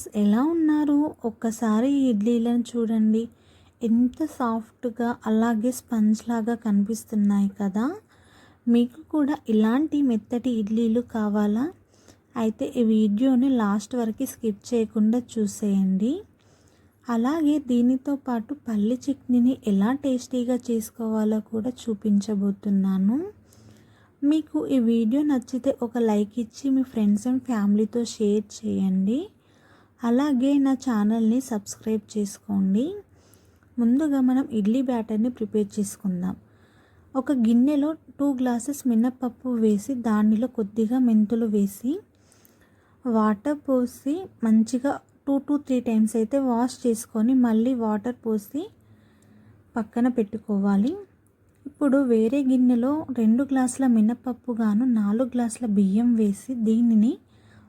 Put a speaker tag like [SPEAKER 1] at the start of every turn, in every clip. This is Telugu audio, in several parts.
[SPEAKER 1] ఫ్రెండ్స్ ఎలా ఉన్నారు? ఒక్కసారి ఈ ఇడ్లీలను చూడండి. ఎంత సాఫ్ట్గా అలాగే స్పంజ్ లాగా కనిపిస్తున్నాయి కదా! మీకు కూడా ఇలాంటి మెత్తటి ఇడ్లీలు కావాలా? అయితే ఈ వీడియోని లాస్ట్ వరకు స్కిప్ చేయకుండా చూసేయండి. అలాగే దీనితో పాటు పల్లి చట్నీని ఎలా టేస్టీగా చేసుకోవాలో కూడా చూపించబోతున్నాను. మీకు ఈ వీడియో నచ్చితే ఒక లైక్ ఇచ్చి మీ ఫ్రెండ్స్ అండ్ ఫ్యామిలీతో షేర్ చేయండి. అలాగే నా ఛానల్ని సబ్స్క్రైబ్ చేసుకోండి. ముందుగా మనం ఇడ్లీ బ్యాటర్ని ప్రిపేర్ చేసుకుందాం. ఒక గిన్నెలో టూ గ్లాసెస్ మినప్పప్పు వేసి దానిలో కొద్దిగా మెంతులు వేసి వాటర్ పోసి మంచిగా టూ టు త్రీ టైమ్స్ అయితే వాష్ చేసుకొని మళ్ళీ వాటర్ పోసి పక్కన పెట్టుకోవాలి. ఇప్పుడు వేరే గిన్నెలో రెండు గ్లాసుల మినపప్పు గాను నాలుగు గ్లాసుల బియ్యం వేసి దీనిని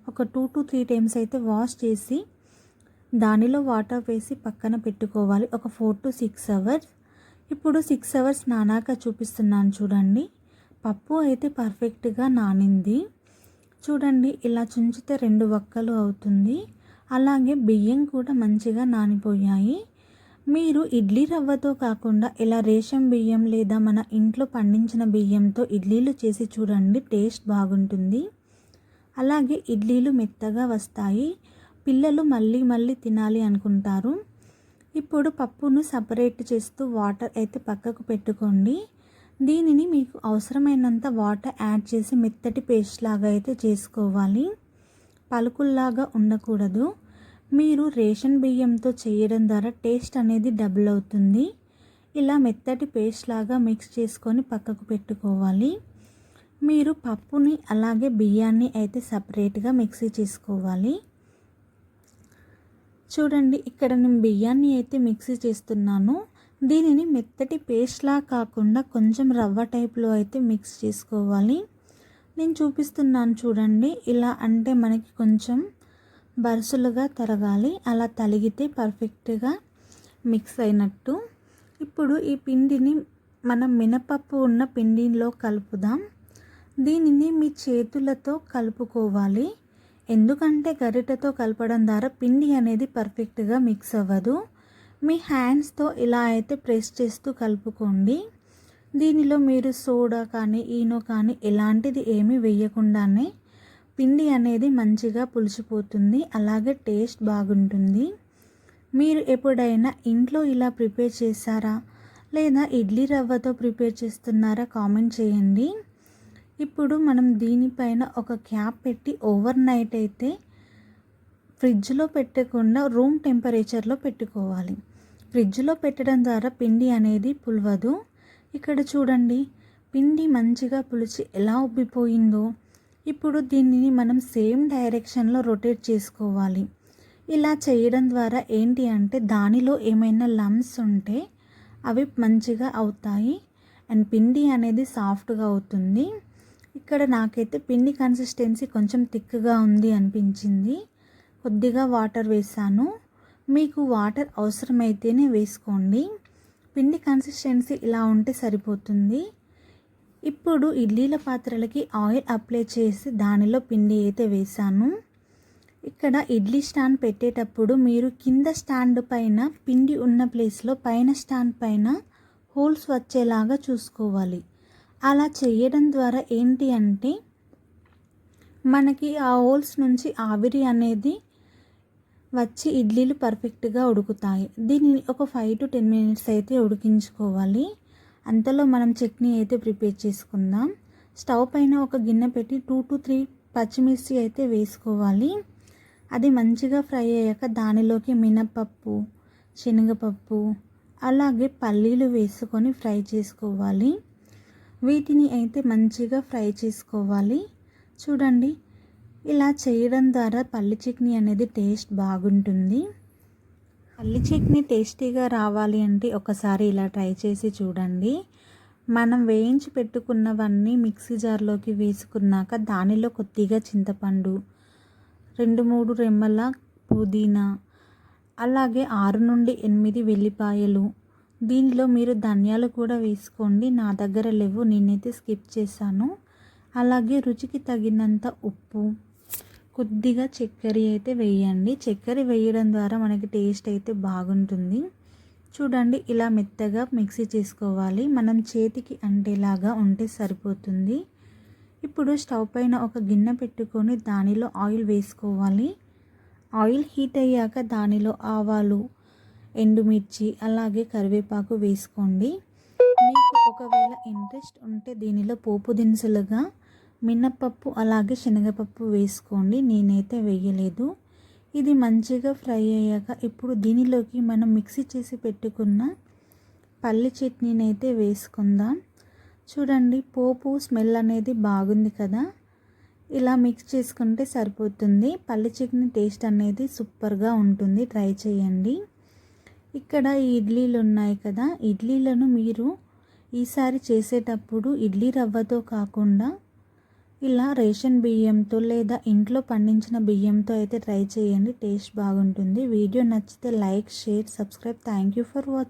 [SPEAKER 1] ఒక టూ టు త్రీ టైమ్స్ అయితే వాష్ చేసి దానిలో వాటర్ వేసి పక్కన పెట్టుకోవాలి. ఒక ఫోర్ టు సిక్స్ అవర్స్ ఇప్పుడు సిక్స్ అవర్స్ నానాక చూపిస్తున్నాను చూడండి. పప్పు అయితే పర్ఫెక్ట్గా నానింది. చూడండి ఇలా చుంచితే రెండు వక్కలు అవుతుంది. అలాగే బియ్యం కూడా మంచిగా నానిపోయాయి. మీరు ఇడ్లీ రవ్వతో కాకుండా ఇలా రేషన్ బియ్యం లేదా మన ఇంట్లో పండించిన బియ్యంతో ఇడ్లీలు చేసి చూడండి టేస్ట్ బాగుంటుంది. అలాగే ఇడ్లీలు మెత్తగా వస్తాయి. పిల్లలు మళ్ళీ మళ్ళీ తినాలి అనుకుంటారు. ఇప్పుడు పప్పును సపరేట్ చేస్తూ వాటర్ అయితే పక్కకు పెట్టుకోండి. దీనిని మీకు అవసరమైనంత వాటర్ యాడ్ చేసి మెత్తటి పేస్ట్ లాగా అయితే చేసుకోవాలి. పలుకుల్లాగా ఉండకూడదు. మీరు రేషన్ బియ్యంతో చేయడం ద్వారా టేస్ట్ అనేది డబుల్ అవుతుంది. ఇలా మెత్తటి పేస్ట్ లాగా మిక్స్ చేసుకొని పక్కకు పెట్టుకోవాలి. మీరు పప్పుని అలాగే బియ్యాన్ని అయితే సపరేట్గా మిక్సీ చేసుకోవాలి. చూడండి ఇక్కడ నేను బియ్యాన్ని అయితే మిక్సీ చేస్తున్నాను. దీనిని మెత్తటి పేస్ట్లా కాకుండా కొంచెం రవ్వ టైప్లో అయితే మిక్స్ చేసుకోవాలి. నేను చూపిస్తున్నాను చూడండి ఇలా అంటే మనకి కొంచెం బరుసులుగా తరగాలి. అలా తలిగితే పర్ఫెక్ట్గా మిక్స్ అయినట్టు. ఇప్పుడు ఈ పిండిని మనం మినపప్పు ఉన్న పిండిలో కలుపుదాం. దీనిని మీ చేతులతో కలుపుకోవాలి. ఎందుకంటే గరిటెతో కలపడం ద్వారా పిండి అనేది పర్ఫెక్ట్గా మిక్స్ అవ్వదు. మీ హ్యాండ్స్తో ఇలా అయితే ప్రెస్ చేస్తూ కలుపుకోండి. దీనిలో మీరు సోడా కానీ ఈనో కానీ ఎలాంటిది ఏమీ వేయకుండానే పిండి అనేది మంచిగా పులిచిపోతుంది అలాగే టేస్ట్ బాగుంటుంది. మీరు ఎప్పుడైనా ఇంట్లో ఇలా ప్రిపేర్ చేశారా? లేదా ఇడ్లీ రవ్వతో ప్రిపేర్ చేస్తున్నారా? కామెంట్ చేయండి. ఇప్పుడు మనం దీనిపైన ఒక క్యాప్ పెట్టి ఓవర్ నైట్ అయితే ఫ్రిడ్జ్లో పెట్టకుండా రూమ్ టెంపరేచర్లో పెట్టుకోవాలి. ఫ్రిడ్జ్లో పెట్టడం ద్వారా పిండి అనేది పులవదు. ఇక్కడ చూడండి పిండి మంచిగా పులిచి ఎలా ఉబ్బిపోయిందో. ఇప్పుడు దీనిని మనం సేమ్ డైరెక్షన్లో రొటేట్ చేసుకోవాలి. ఇలా చేయడం ద్వారా ఏంటి అంటే దానిలో ఏమైనా లమ్స్ ఉంటే అవి మంచిగా అవుతాయి. అండ్ పిండి అనేది సాఫ్ట్గా అవుతుంది. ఇక్కడ నాకైతే పిండి కన్సిస్టెన్సీ కొంచెం థిక్గా ఉంది అనిపించింది. కొద్దిగా వాటర్ వేసాను. మీకు వాటర్ అవసరమైతేనే వేసుకోండి. పిండి కన్సిస్టెన్సీ ఇలా ఉంటే సరిపోతుంది. ఇప్పుడు ఇడ్లీల పాత్రలకి ఆయిల్ అప్లై చేసి దానిలో పిండి అయితే వేసాను. ఇక్కడ ఇడ్లీ స్టాండ్ పెట్టేటప్పుడు మీరు కింద స్టాండ్ పైన పిండి ఉన్న ప్లేస్లో పైన స్టాండ్ పైన హోల్స్ వచ్చేలాగా చూసుకోవాలి. అలా చేయడం ద్వారా ఏంటి అంటే మనకి ఆ హోల్స్ నుంచి ఆవిరి అనేది వచ్చి ఇడ్లీలు పర్ఫెక్ట్గా ఉడుకుతాయి. దీనిని ఒక ఫైవ్ టు టెన్ మినిట్స్ అయితే ఉడికించుకోవాలి. అంతలో మనం చట్నీ అయితే ప్రిపేర్ చేసుకుందాం. స్టవ్ పైన ఒక గిన్నె పెట్టి టూ టు త్రీ పచ్చిమిర్చి అయితే వేసుకోవాలి. అది మంచిగా ఫ్రై అయ్యాక దానిలోకి మినపప్పు శనగపప్పు అలాగే పల్లీలు వేసుకొని ఫ్రై చేసుకోవాలి. వీటిని అయితే మంచిగా ఫ్రై చేసుకోవాలి. చూడండి ఇలా చేయడం ద్వారా పల్లి చట్నీ అనేది టేస్ట్ బాగుంటుంది. పల్లి చట్నీ టేస్టీగా రావాలి అంటే ఒకసారి ఇలా ట్రై చేసి చూడండి. మనం వేయించి పెట్టుకున్నవన్నీ మిక్సీ జార్లోకి వేసుకున్నాక దానిలో కొద్దిగా చింతపండు రెండు మూడు రెమ్మల పుదీనా అలాగే ఆరు నుండి ఎనిమిది వెల్లిపాయలు దీనిలో మీరు ధనియాలు కూడా వేసుకోండి. నా దగ్గర లేవు. నేనైతే స్కిప్ చేశాను. అలాగే రుచికి తగినంత ఉప్పు కొద్దిగా చక్కెర అయితే వేయండి. చక్కెర వేయడం ద్వారా మనకి టేస్ట్ అయితే బాగుంటుంది. చూడండి ఇలా మెత్తగా మిక్సీ చేసుకోవాలి. మనం చేతికి అంటేలాగా ఉంటే సరిపోతుంది. ఇప్పుడు స్టవ్ పైన ఒక గిన్నె పెట్టుకొని దానిలో ఆయిల్ వేసుకోవాలి. ఆయిల్ హీట్ అయ్యాక దానిలో ఆవాలు ఎండుమిర్చి అలాగే కరివేపాకు వేసుకోండి. మీకు ఒకవేళ ఇంట్రెస్ట్ ఉంటే దీనిలో పోపు దినుసులుగా మినప్పప్పు అలాగే శనగపప్పు వేసుకోండి. నేనైతే వేయలేదు. ఇది మంచిగా ఫ్రై అయ్యాక ఇప్పుడు దీనిలోకి మనం మిక్సీ చేసి పెట్టుకున్న పల్లి చట్నీని అయితే వేసుకుందాం. చూడండి పోపు స్మెల్ అనేది బాగుంది కదా. ఇలా మిక్స్ చేసుకుంటే సరిపోతుంది. పల్లి చట్నీ టేస్ట్ అనేది సూపర్గా ఉంటుంది. ట్రై చేయండి. ఇక్కడ ఇడ్లీలు ఉన్నాయి కదా. ఇడ్లీలను మీరు ఈసారి చేసేటప్పుడు ఇడ్లీ రవ్వతో కాకుండా ఇలా రేషన్ బియ్యంతో లేదా ఇంట్లో పండించిన బియ్యంతో అయితే ట్రై చేయండి. టేస్ట్ బాగుంటుంది. వీడియో నచ్చితే like share subscribe. Thank you for watching